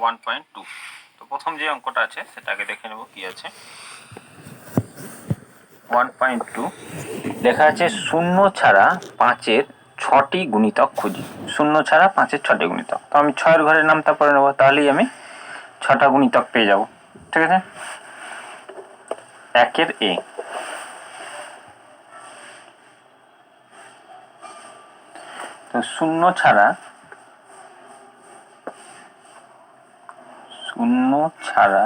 One point two তো প্রথম যে অঙ্কটা আছে, সেটাকে দেখে নেব কি আছে। ওয়ান পয়েন্ট টু লেখা আছে, শূন্য ছাড়া পাঁচের ছটি গুণিতক খুঁজি। শূন্য ছাড়া পাঁচের ছটি গুণিতক। তো আমি ছয়ের ঘরের নামটা পড়ে নেব, তাহলেই আমি ছটা গুণিতক পেয়ে যাব। ঠিক আছে? একের এ। তো শূন্য ছাড়া শূন্য ছাড়া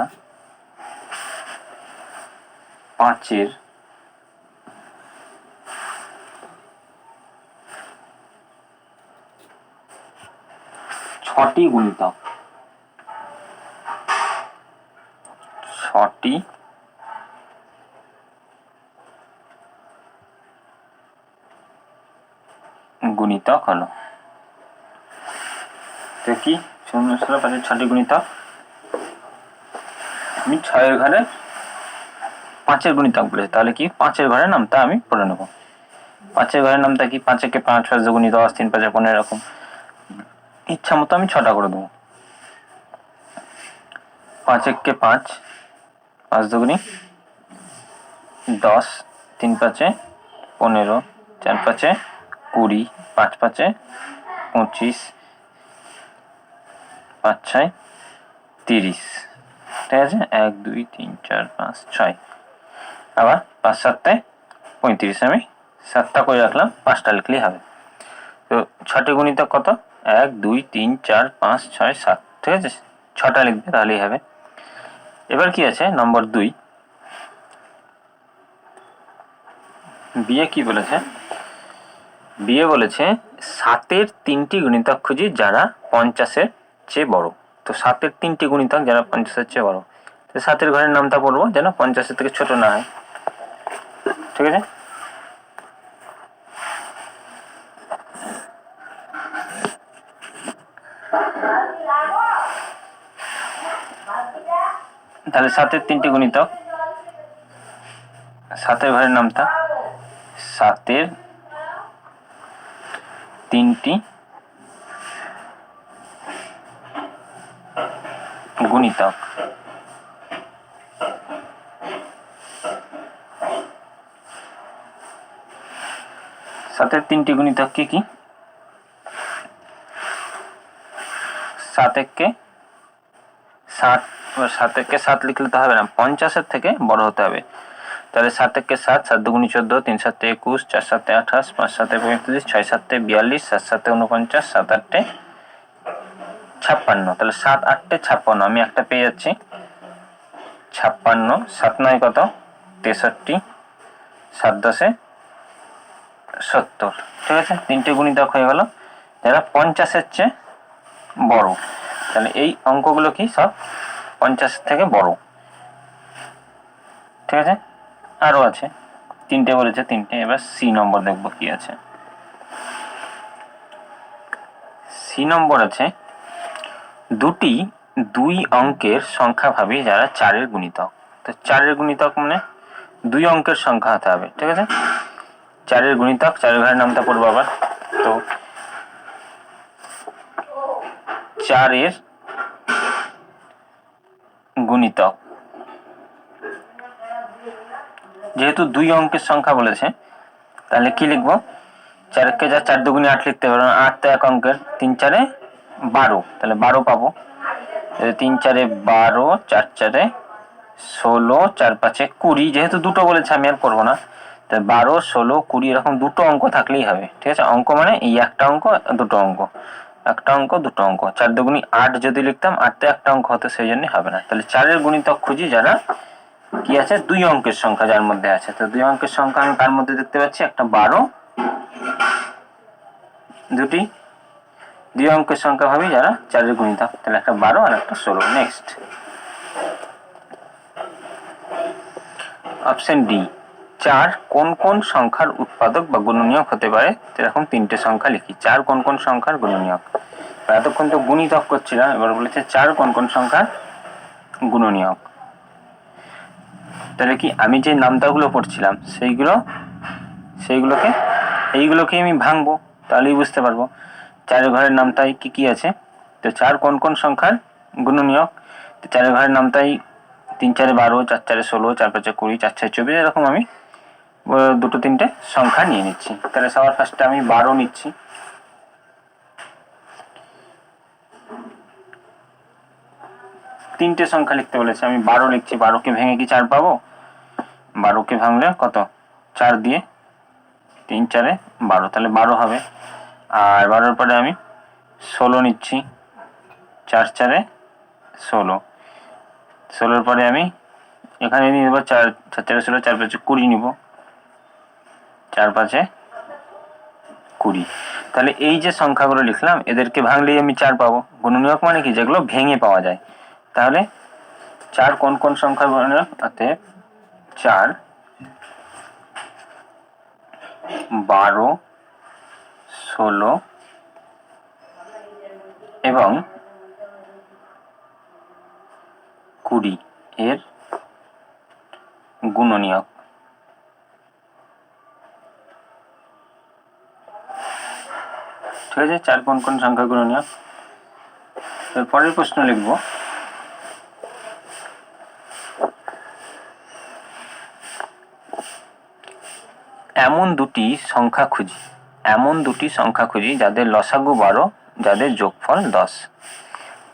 পাঁচের ছটি গুণিতক। ছটি গুণিতক হলো। কি? শূন্য ষোলো পাঁচের ছটি গুণিতক? আমি ছয়ের ঘরে পাঁচের গুণিতক বলেছি। তাহলে কি পাঁচের ঘরের নামটা আমি পড়ে নেব। পাঁচের ঘরের নামটা কি? পাঁচ একে পাঁচ পাঁচ দুগুণি দশ, তিন পাঁচে পনেরো, এরকম। ইচ্ছা মতো আমি ছটা করে দেবো। পাঁচ একে পাঁচ পাঁচ দুগুণি দশ, তিন পাঁচে পনেরো, চার পাঁচে কুড়ি, পাঁচ পাঁচে পঁচিশ, পাঁচ ছয় তিরিশ। ঠিক আছে এক, দুই, তিন, চার, পাঁচ, ছয়। আবার পাঁচ সাতটায় পঁয়ত্রিশ আমি সাতটা করে রাখলাম, পাঁচটা লিখলেই হবে। তো ছটি গুণিত কত? এক, দুই, তিন, চার, পাঁচ, ছয়, সাত। ঠিক আছে? ছটা লিখবে, তাহলেই হবে। এবার কি আছে? নম্বর দুই। বিয়ে কি বলেছে? বিয়ে বলেছে, সাতের তিনটি গুণিতক খুঁজি যারা পঞ্চাশের চেয়ে বড়। তো সাতের তিনটি গুণিতক যারা পঞ্চাশের চেয়ে বড়। তো সাতের ঘরের নামটা পড়ব যেন পঞ্চাশের থেকে ছোট না হয়। ঠিক আছে? তাহলে সাতের তিনটি গুণিতক। সাতের ঘরের নামটা সাতের তিনটি গুণিতক। সাতের তিনটি গুণিতক কি কি? সাত এককে সাত সাত এককে সাত লিখলে তো হবে না, পঞ্চাশের থেকে বড় হতে হবে। তাহলে সাত একে সাত সাত দুগুণি চোদ্দ, তিন সাতে একুশ, চার সাতে আঠাশ, পাঁচ সাতে পঁয়ত্রিশ, ছয় সাতে বিয়াল্লিশ, সাত সাতে উনপঞ্চাশ সাত আটটে ছাপ্পান্ন, তাহলে সাত আটটে ছাপ্পান্ন, আমি একটা পেয়ে যাচ্ছি। ছাপ্পান্ন, সাত নয় কত? তেষট্টি, সাত দশে সত্তর, ঠিক আছে? তিনটে গুণিতক হয়ে গেল। যারা পঞ্চাশের চেয়ে বড়। তাহলে এই অঙ্কগুলো কি সব? পঞ্চাশের থেকে বড়। ঠিক আছে? আরও আছে। তিনটে বলেছে তিনটে, এবার সি নম্বর দেখব কি আছে। সি নম্বর আছে দুটি দুই অঙ্কের সংখ্যা ভাবি যারা চারের গুণিতক। তো চারের গুণিতক মানে দুই অঙ্কের সংখ্যা হতে হবে, ঠিক আছে? চারের গুণিতক, চারের ঘরের নামটা পড়ব আবার। তো চারের গুণিতক। যেহেতু দুই অঙ্কের সংখ্যা বলেছে, তাহলে কি লিখব? চারকে যা চার দুগুণে আট লিখতে পারব আট তো এক অঙ্কের। তিন চারে বারো। তাহলে বারো পাবো। তিন চারে বারো, চার চারে ষোলো, চার পাঁচে কুড়ি। যেহেতু দুটো বলেছে, আমি আর করব না। তাই বারো, ষোলো, কুড়ি এরকম দুটো অঙ্ক থাকলেই হবে। ঠিক আছে? অঙ্ক মানে এই একটা অঙ্ক, দুটো অঙ্ক। একটা অঙ্ক, দুটো অঙ্ক। চার দুগুণি আট যদি লিখতাম আটতে একটা অঙ্ক হতো, সেই জন্যই হবে না। তাহলে চারের গুণিতক খুঁজি যারা কি আছে? দুই অঙ্কের সংখ্যা যার মধ্যে আছে। তো দুই অঙ্কের সংখ্যা আমি কার মধ্যে দেখতে পাচ্ছি? একটা বারো, দুটি দুই অঙ্কের সংখ্যা ভাবি যারা, চারের গুণিতক। তাহলে একটা বারো আর একটা ষোলো। নেক্সট অপশন ডি চার কোন কোন সংখ্যার উৎপাদক বা গুণনীয়ক হতে পারে? এরকম তিনটে সংখ্যা লিখি। চার কোন কোন সংখ্যার গুণনীয়ক? এতক্ষণ তো গুণিতক করছিলাম, এবার বলেছে চার কোন কোন সংখ্যার গুণনীয়ক। তাহলে কি আমি যে নামতাগুলো পড়ছিলাম, সেইগুলো, সেইগুলোকে এইগুলোকে আমি ভাঙবো, তাহলেই বুঝতে পারব। চারের ঘরের নামটাই কি কি আছে? তো চার কোন কোন সংখ্যার? গুণনীয়ক। তো চারের ঘরের নামটাই তিন চারে বারো, চার চারে ষোলো, চার পাঁচে কুড়ি, চার চারে চব্বিশ, এরকম আমি দুটো তিনটে সংখ্যা নিয়ে নিচ্ছি। তাহলে সবার ফার্স্টে আমি বারো নিচ্ছি। তিনটে সংখ্যা লিখতে বলেছে। আমি বারো লিখছি। বারোকে ভেঙে কি চার পাবো? বারোকে ভাঙলে কত? চার দিয়ে তিন চারে বারো। তাহলে বারো হবে। আর বারোর পরে আমি ষোলো নিচ্ছি। চার চারে ষোলো। ষোলোর পরে আমি এখানে নিয়ে নেব চার চার চারে ষোলো, চার পাঁচে কুড়ি নিব। চার পাঁচে কুড়ি। তাহলে এই যে সংখ্যাগুলো লিখলাম, এদেরকে ভাঙলেই আমি চার পাবো। গুণনীয়ক মানে কি? যেগুলো ভেঙে পাওয়া যায়। তাহলে চার কোন কোন সংখ্যা গুণনীয়ক? অতএব চার, বারো ষোলো এবং কুড়ি এর গুণনীয়ক। ঠিক আছে, চার কোন কোন সংখ্যা গুণনীয়ক? পরের প্রশ্ন লিখব। এমন দুটি সংখ্যা খুঁজি। এমন দুটি সংখ্যা খুঁজি যাদের লসাগু বারো, যাদের যোগফল দশ।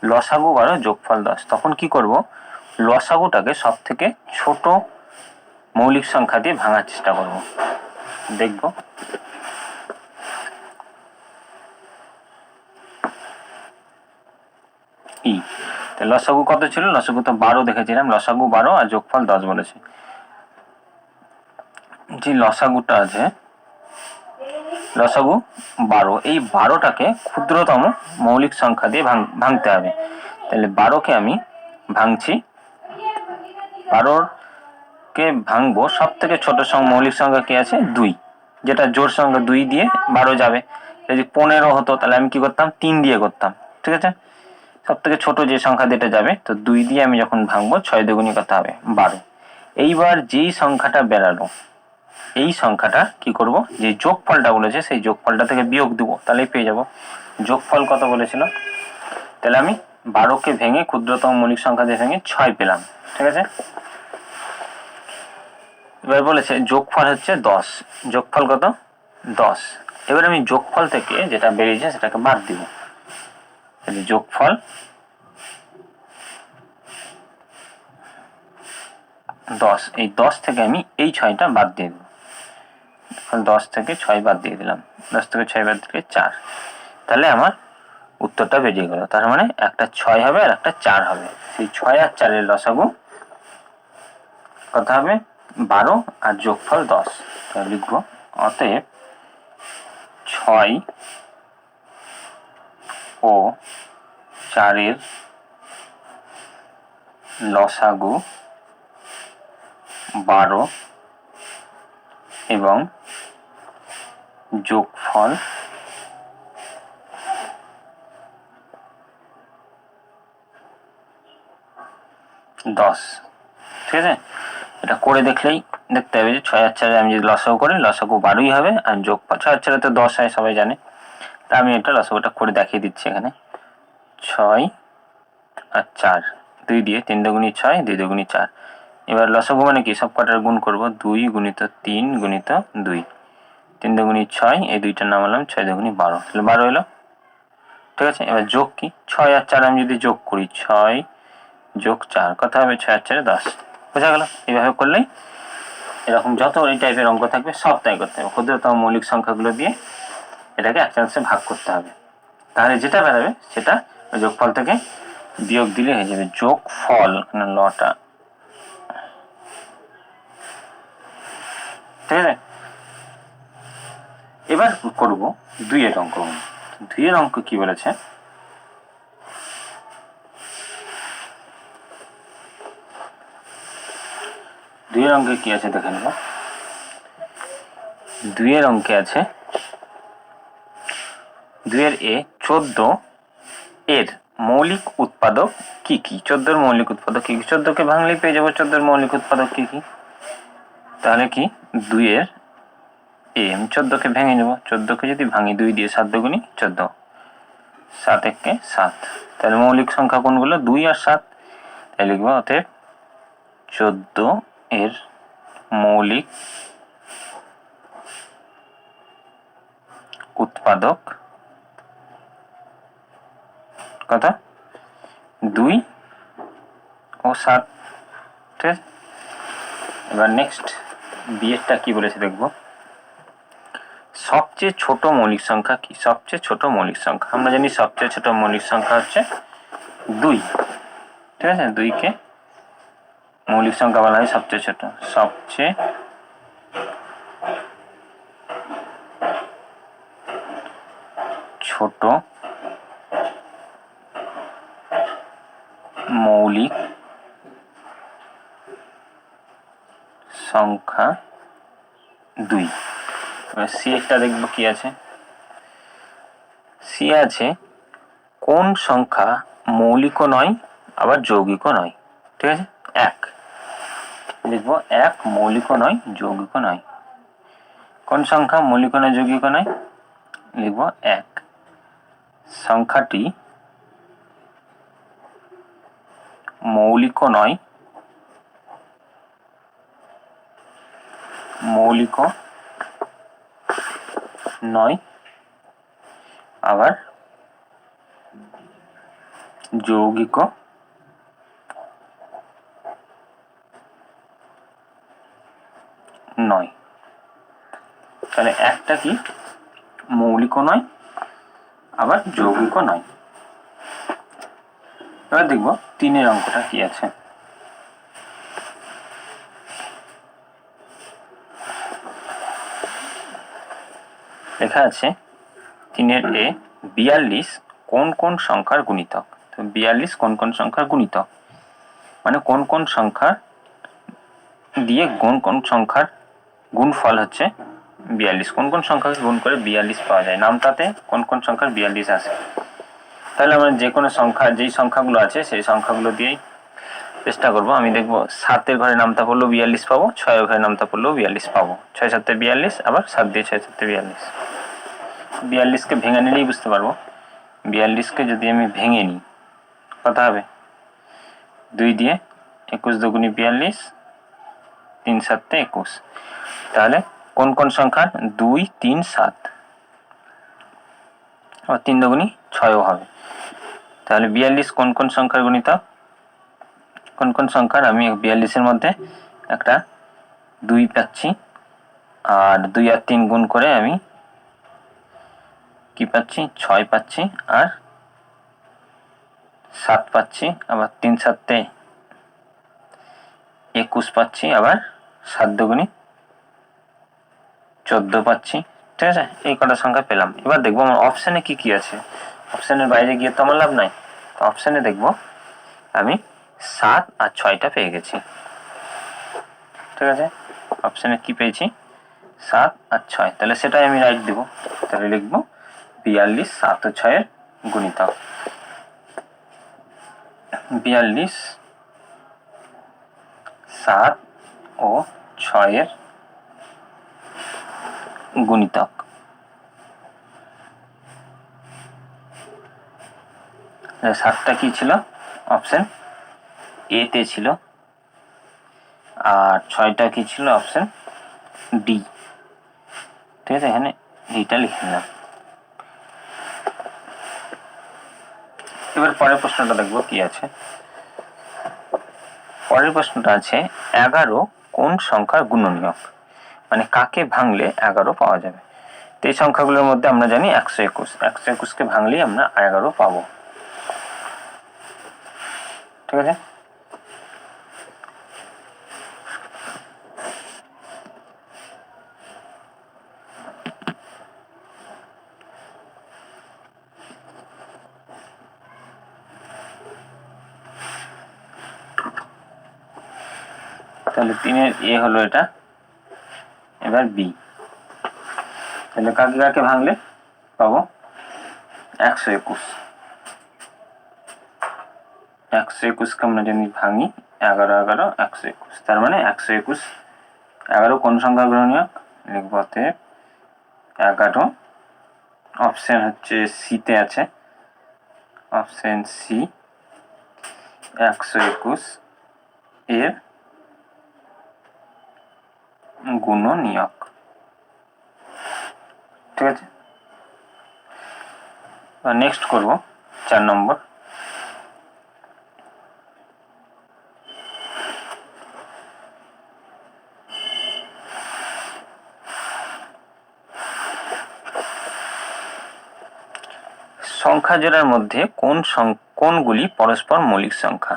লসাগু বারো, যোগফল দশ। তখন কি করব? লসাগুটাকে সব থেকে ছোট মৌলিক সংখ্যা দিয়ে ভাঙার চেষ্টা করব। দেখব। ই। লসাগু কত ছিল? লসাগু তো বারো দেখেছিলাম। লসাগু বারো আর যোগফল দশ বলেছে। যে লসাগুটা আছে লসাগু বারো। এই বারোটাকে ক্ষুদ্রতম মৌলিক সংখ্যা দিয়ে ভাঙ ভাঙতে হবে। তাহলে বারোকে আমি ভাঙছি। বারোর কে ভাঙবো। সব থেকে ছোট মৌলিক সংখ্যা কি আছে? দুই। যেটা জোর সংখ্যা দুই দিয়ে বারো যাবে। যদি পনেরো হতো, তাহলে আমি কি করতাম? তিন দিয়ে করতাম। ঠিক আছে? সব থেকে ছোট যে সংখ্যা যেটা যাবে, তো দুই দিয়ে আমি যখন ভাঙবো, ছয় দুগুণী কত হবে বারো। এইবার যেই সংখ্যাটা বেরালো এই সংখ্যাটা কি করব? যে যোগফলটা বলেছে, সেই যোগফলটা থেকে বিয়োগ দেবো। তাহলেই পেয়ে যাব। যোগফল কত বলেছিল? তাহলে আমি বারোকে ভেঙে ক্ষুদ্রতম মৌলিক সংখ্যা দিয়ে ভেঙে ছয় পেলাম। ঠিক আছে? এবার বলেছে, যোগফল হচ্ছে দশ। যোগফল কত? দশ। এবার আমি যোগফল থেকে যেটা বেরিয়েছে, সেটাকে বাদ দিব। যোগফল দশ। এই দশ থেকে আমি এই ছয়টা বাদ দিয়ে দেবো। দশ থেকে ছয় বাদ দিয়ে দিলাম। দশ থেকে ছয় বাদ দিলে চার। তাহলে আমার উত্তরটা বেরিয়ে গেল। তার মানে একটা ছয় হবে আর একটা চার হবে। সেই ছয় আর চারের লসাগু কত হবে? বারো আর যোগফল দশ। লিখব। অতএব ছয় ও চারের লসাগু বারো এবং যোগফল দশ। ঠিক আছে? এটা করে দেখলেই দেখতে হবে যে ছয় চারে আমি যদি লসাগু করি, লসাগু বারোই হবে আর যোগফল ছয় চারে তো দশ হয়, সবাই জানে। তা আমি এটা লসাগুটা করে দেখিয়ে দিচ্ছি এখানে। ছয় আর চার, দুই দিয়ে তিন দুগুণি ছয়, দুই দুগুণি চার। এবার লসাগু মানে কি? সব কটার গুণ করব দুই গুণিত তিন গুণিত দুই। তিন দুগুণি ছয়, এই দুইটার নাম হলাম ছয় দুগুণি বারো। তাহলে বারো এলো? ঠিক আছে, এবার যোগ কি? ছয় আর চার আমি যদি যোগ করি, ছয় যোগ চার কথা হবে? ছয় আর চারে দশ। বোঝা গেল? এইভাবে করলেই এরকম যত এই টাইপের অঙ্ক থাকবে, সব তাই করতে হবে। ক্ষুদ্রতম মৌলিক সংখ্যাগুলো দিয়ে এটাকে একচান্সে ভাগ করতে হবে। তাহলে যেটা বেরোবে, সেটা যোগফল থেকে বিয়োগ দিলে হয়ে যাবে যোগ ফল লটা আছে এবার করব দুইয়ের অঙ্ক। দুইয়ের অঙ্ক কি বলেছে? দুইয়ের অঙ্কে কি আছে দেখে নেব। দুইয়ের অঙ্কে আছে, দুইয়ের এ চোদ্দ, এর মৌলিক উৎপাদক কি কি? চোদ্দোর মৌলিক উৎপাদক কি কি? চোদ্দকে ভাঙলেই পেয়ে যাব, চোদ্দোর মৌলিক উৎপাদক কি কি? তাহলে কি? দুইয়ের এ আমি চোদ্দোকে ভেঙে নেব। চোদ্দোকে যদি ভাঙি দুই দিয়ে সাত দুগুনি চোদ্দ। সাত একে সাত। তাহলে মৌলিক সংখ্যা কোনগুলো? দুই আর সাত। তাই লিখব অতএব চোদ্দ এর মৌলিক উৎপাদক কত? দুই ও সাত ঠিক আছে এবার নেক্সট বিয়েরটা কি বলেছে দেখব? সবচেয়ে ছোট মৌলিক সংখ্যা কি? সবচেয়ে ছোট মৌলিক সংখ্যা। আমরা জানি সবচেয়ে ছোট মৌলিক সংখ্যা হচ্ছে দুই। ঠিক আছে? দুইকে মৌলিক সংখ্যা বলা হয় সবচেয়ে ছোট। সবচেয়ে ছোট মৌলিক সংখ্যা দুই। এবার সি একটা দেখব কি আছে? সি আছে, কোন সংখ্যা মৌলিকও নয়, আবার যৌগিকও নয়। ঠিক আছে? এক। লিখব এক মৌলিকও নয়, যৌগিকও নয়। কোন সংখ্যা মৌলিক নয় যৌগিক নয়? লিখব এক। সংখ্যাটি মৌলিকও নয় মৌলিক নয়, আবার যৌগিক নয়। তাহলে একটা কি? মৌলিকও নয়, আবার যৌগিকও নয়। এবার দেখব তিনের অঙ্কটা কি আছে। লেখা আছে তিনের এ, বিয়াল্লিশ কোন কোন সংখ্যার গুণিতক? তো বিয়াল্লিশ কোন কোন সংখ্যার গুণিতক? মানে কোন কোন সংখ্যার দিয়ে কোন কোন সংখ্যার গুণফল হচ্ছে বিয়াল্লিশ। কোন কোন সংখ্যাকে গুণ করে বিয়াল্লিশ পাওয়া যায়? নামটাতে কোন কোন সংখ্যার বিয়াল্লিশ আসে তাহলে আমরা যে কোনো সংখ্যা, যেই সংখ্যাগুলো আছে, সেই সংখ্যাগুলো দিয়েই চেষ্টা করব। আমি দেখব সাতের ঘরে নামতা পড়লেও বিয়াল্লিশ পাবো, ছয়ের ঘরে নামতা পড়লেও বিয়াল্লিশ পাবো। ছয় সাতে বিয়াল্লিশ, আবার সাত দিয়ে ছয় সাতে বিয়াল্লিশ। বিয়াল্লিশকে ভেঙে নিলেই বুঝতে পারব। বিয়াল্লিশকে যদি আমি ভেঙে নিই কত হবে। দুই দিয়ে একুশ দুগুনি বিয়াল্লিশ, তিন সাতে একুশ। তাহলে কোন কোন সংখ্যা দুই, তিন, সাত। আবার তিন দুগুনি ছয়ও হবে। তাহলে বিয়াল্লিশ কোন কোন সংখ্যার গুণিতক কোন কোন সংখ্যার? আমি বিয়াল্লিশের মধ্যে একটা দুই পাচ্ছি। আর দুই আর তিন গুণ করে আমি কি পাচ্ছি? ছয় পাচ্ছি আর সাত পাচ্ছি, আবার তিন সাতে একুশ পাচ্ছি, আবার সাত দুগুনি চোদ্দ পাচ্ছি। ঠিক আছে? এই কটা সংখ্যা পেলাম। এবার দেখব আমার অপশানে কি কি আছে। অপশানের বাইরে গিয়ে তো আমার লাভ নাই। তো অপশানে দেখব আমি সাত আর ছয়টা পেয়ে গেছি। ঠিক আছে? অপশানে কি পেয়েছি? সাত আর ছয়। তাহলে সেটাই আমি রাইট দেবো। তাহলে লিখব বিয়াল্লিশ, সাত ও ছয়ের গুণিতক বিয়াল্লিশ, সাত ও ছয়ের গুণিতক সাতটা কি ছিল? অপশন এতে ছিল। আর ছয়টা কি ছিল? Option D. ঠিক আছে, এখানে ডিটা লিখে নিলাম। এবার পরের প্রশ্নটা দেখব কি আছে। পরের প্রশ্নটা আছে, এগারো কোন সংখ্যার গুণনীয়ক? মানে কাকে ভাঙলে এগারো পাওয়া যাবে? তো এই সংখ্যাগুলোর মধ্যে আমরা জানি একশো একুশ। একশো একুশকে ভাঙলেই আমরা এগারো পাবো। ঠিক আছে? তাহলে তিনের এ হলো এটা। এবার বি। তাহলে কাকে কাকে ভাঙলে? পাবো। একশো একুশ। একশো একুশকে আমরা যদি ভাঙি, এগারো এগারো, একশো একুশ। তার মানে একশো একুশ, এগারো কোন সংখ্যা গ্রহণীয়? লিখব অতএব এগারো। অপশন হচ্ছে সিতে আছে। অপশন সি, একশো একুশ এর গুণনীয়ক। ঠিক আছে? নেক্সট করব, চার নম্বর। সংখ্যা জোড়ার মধ্যে কোন কোনগুলি পরস্পর মৌলিক সংখ্যা?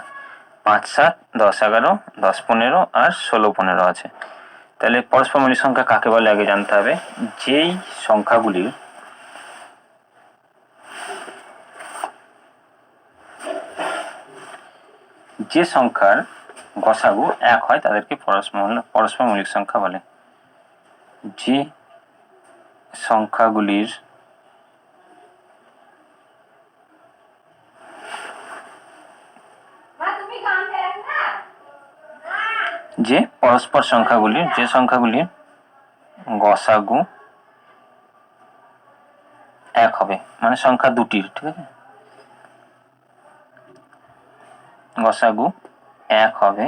পাঁচ, সাত, দশ, এগারো, দশ, পনেরো আর ষোলো, পনেরো আছে। তাহলে পরস্পর মৌলিক সংখ্যা কাকে বলে আগে জানতে হবে? যেই সংখ্যাগুলির যে সংখ্যার গসাগু এক হয়, তাদেরকে পরস্পর পরস্পর মৌলিক সংখ্যা বলে। যে সংখ্যাগুলির মা তুমি গান দেখ না যে পরস্পর সংখ্যাগুলির, যে সংখ্যাগুলির গসাগু এক হবে মানে সংখ্যা দুটির, ঠিক আছে? গসাগু এক হবে,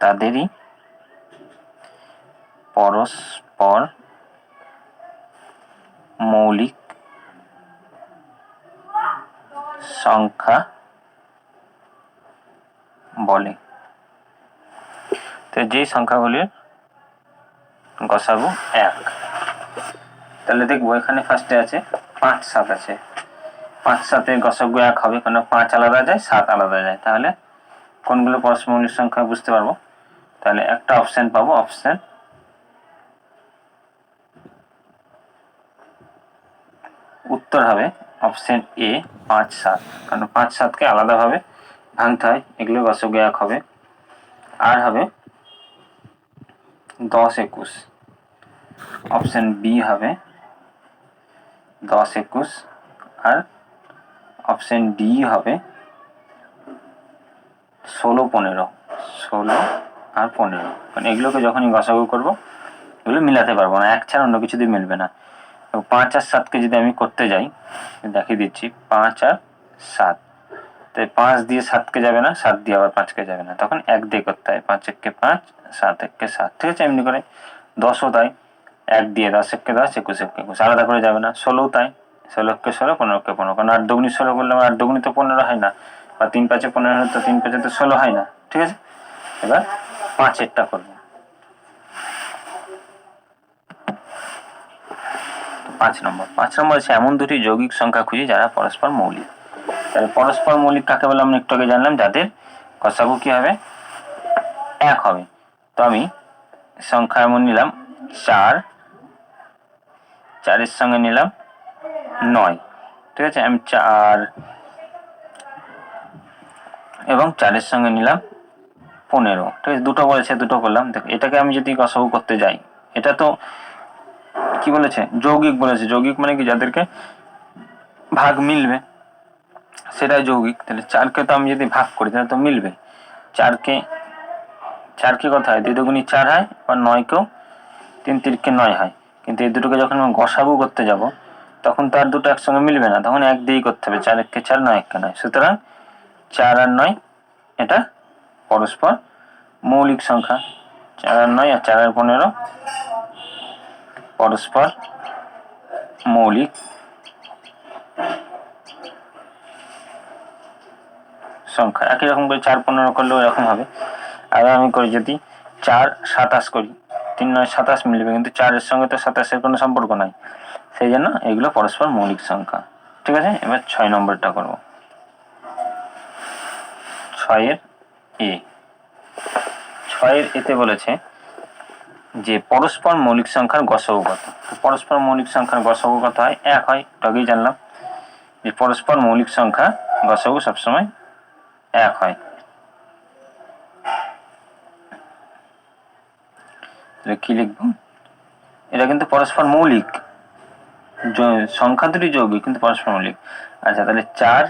তাদেরই পরস্পর মৌলিক সংখ্যা বলে। তো যেই সংখ্যাগুলির গসাগু এক। তাহলে দেখব এখানে ফার্স্টে আছে পাঁচ সাত আছে। পাঁচ সাতের গসাগু এক হবে কেন পাঁচ আলাদা যায়, সাত আলাদা যায়। তাহলে কোনগুলো পরস্পর সংখ্যা বুঝতে পারব? তাহলে একটা অপশান পাবো অপশান উত্তর হবে অপশান এ পাঁচ সাত। কারণ পাঁচ সাতকে আলাদাভাবে ভাঙতে হয়, এগুলো গসাগু এক হবে। আর হবে দশ একুশ। অপশন বি হবে দশ একুশ। আর অপশন ডি হবে ষোলো পনেরো। ষোলো আর পনেরো। কারণ এগুলোকে যখনই গসাগু করব, এগুলো মিলাতে পারব না। এক ছাড়া অন্য কিছু দিয়ে মিলবে না। পাঁচ আর সাতকে যদি আমি করতে যাই, দেখিয়ে দিচ্ছি, পাঁচ আর সাত। তাই পাঁচ দিয়ে সাতকে যাবে না, সাত দিয়ে আবার পাঁচকে যাবে না। তখন এক দিয়ে করতে হয়। পাঁচ এককে পাঁচ সাত এককে সাত ঠিক আছে, এমনি করে। দশও তাই। এক দিয়ে দশ এককে দশ, একুশ এককে একুশ। আলাদা করে যাবে না। ষোলোও তাই। ষোলো এককে ষোলো, পনেরো এককে পনেরো। কারণ আট দুগুনি ষোলো করলে আমার আট দুগুনি তো পনেরো হয় না। বা তিন পাঁচে পনেরো হলে তো তিন পাঁচে তো ষোলো হয় না। ঠিক আছে? এবার পাঁচেরটা করব। পাঁচ নম্বর। পাঁচ নম্বর হচ্ছে এমন দুটি যৌগিক সংখ্যা খুঁজি যারা পরস্পর মৌলিক। তাহলে পরস্পর মৌলিক কাকে বলে আমরা একটু আগে জানলাম যাদের কষাগু কি হবে? এক হবে। তো আমি সংখ্যা এমন নিলাম চার, চারের সঙ্গে নিলাম নয়, ঠিক আছে? আমি চার এবং চারের সঙ্গে নিলাম পনেরো, ঠিক আছে? দুটো বলেছে, দুটো করলাম। দেখ, এটাকে আমি যদি কষাগু করতে যাই, এটা তো কি বলেছে? যৌগিক বলেছে। যৌগিক মানে কি? যাদেরকে ভাগ মিলবে, সেটাই যৌগিক। তাহলে চারকে তো আমি যদি ভাগ করি, তাহলে তো মিলবে। চারকে চারকে কথা হয়? দুই দুগুণি চার হয় আর নয়কেও তিন তিরকে নয় হয়। কিন্তু এই দুটোকে যখন আমি গসাগু করতে যাব, তখন তো আর দুটো একসঙ্গে মিলবে না। তখন এক দিয়েই করতে হবে, চার এককে চার, নয় এককে নয়। সুতরাং চার আর নয়, এটা পরস্পর মৌলিক সংখ্যা। চার আর নয় আর চার আর পনেরো পরস্পর মৌলিক সংখ্যা। একই রকম করে চার পনেরো করলেও এরকম হবে। আর আমি করি যদি চার সাতাশ করি, তিন নয় সাতাশ মিলবে, কিন্তু চারের সঙ্গে তো সাতাশের কোনো সম্পর্ক নাই। সেই জন্য এগুলো পরস্পর মৌলিক সংখ্যা। ঠিক আছে? এবার ছয় নম্বরটা করব। ছয়ের এ। ছয়ের এতে বলেছে যে পরস্পর মৌলিক সংখ্যার গসাগু কত পরস্পর মৌলিক সংখ্যার গসাগু কত হয় এক হয় আগেই জানলাম। যে পরস্পর মৌলিক সংখ্যা গসাগু সবসময় এক হয়। তাহলে কি লিখব? এটা কিন্তু পরস্পর মৌলিক। সংখ্যা দুটি যৌগিক, কিন্তু পরস্পর মৌলিক। আচ্ছা তাহলে চার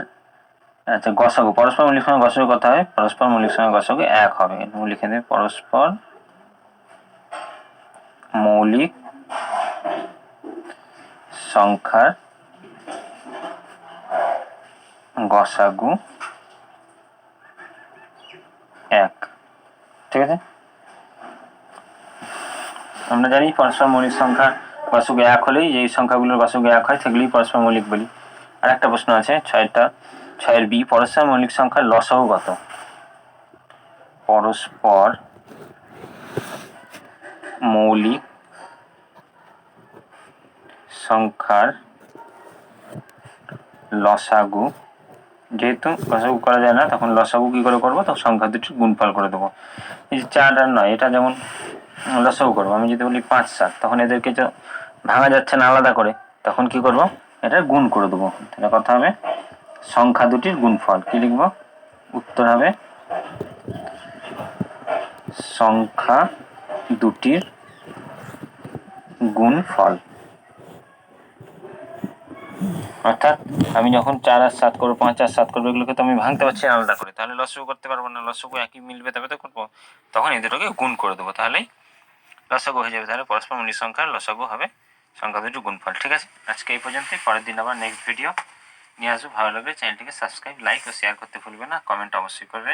আচ্ছা গসাগু পরস্পর মৌলিক সঙ্গে গসাগু কথা হয়? পরস্পর মৌলিক সঙ্গে গসাগু এক হবে। মৌলিক এখানে পরস্পর মৌলিক সংখ্যার গসাগু এক। ঠিক আছে? আমরা জানি পরস্পর মৌলিক সংখ্যা গসক এক হলেই যেই সংখ্যাগুলোর গসক এক হয় সেগুলি পরস্পর মৌলিক বলি। আর একটা প্রশ্ন আছে, ছয়টা, ছয়ের বি, পরস্পর মৌলিক সংখ্যা লসও কত? পরস্পর মৌলিক সংখ্যার লসাগু, যেহেতু লসাগু করা যায় না, তখন লসাগু কি করে করব? তখন সংখ্যা দুটির গুণফল করে দেবো। এই যে চার আর নয়, এটা যেমন লসাগু করব। আমি যদি বলি পাঁচ সাত, তখন এদেরকে ভাঙা যাচ্ছে না আলাদা করে। তখন কি করব? এটা গুণ করে দেবো। তাহলে কথা হবে সংখ্যা দুটির গুণফল। কি লিখব? উত্তর হবে সংখ্যা দুটির গুণফল। অর্থাৎ আমি যখন চার আর সাত করব, পাঁচ আর সাত করব, এগুলোকে তো আমি ভাঙতে পারছি আলাদা করে। তাহলে লসগু করতে পারব না লসগু একই মিলবে তবে তো করব। তখন এদেরকে গুণ করে দেবো। তাহলেই লসগু হয়ে যাবে তাহলে পরস্পর মূল্য সংখ্যার লসগু হবে সংখ্যা দুটো গুণফল। ঠিক আছে? আজকে এই পর্যন্তই। পরের দিন আবার নেক্সট ভিডিও নিয়ে আসব। ভালো লাগলে চ্যানেলটিকে সাবস্ক্রাইব লাইক ও শেয়ার করতে ভুলবে না। কমেন্ট অবশ্যই করবে।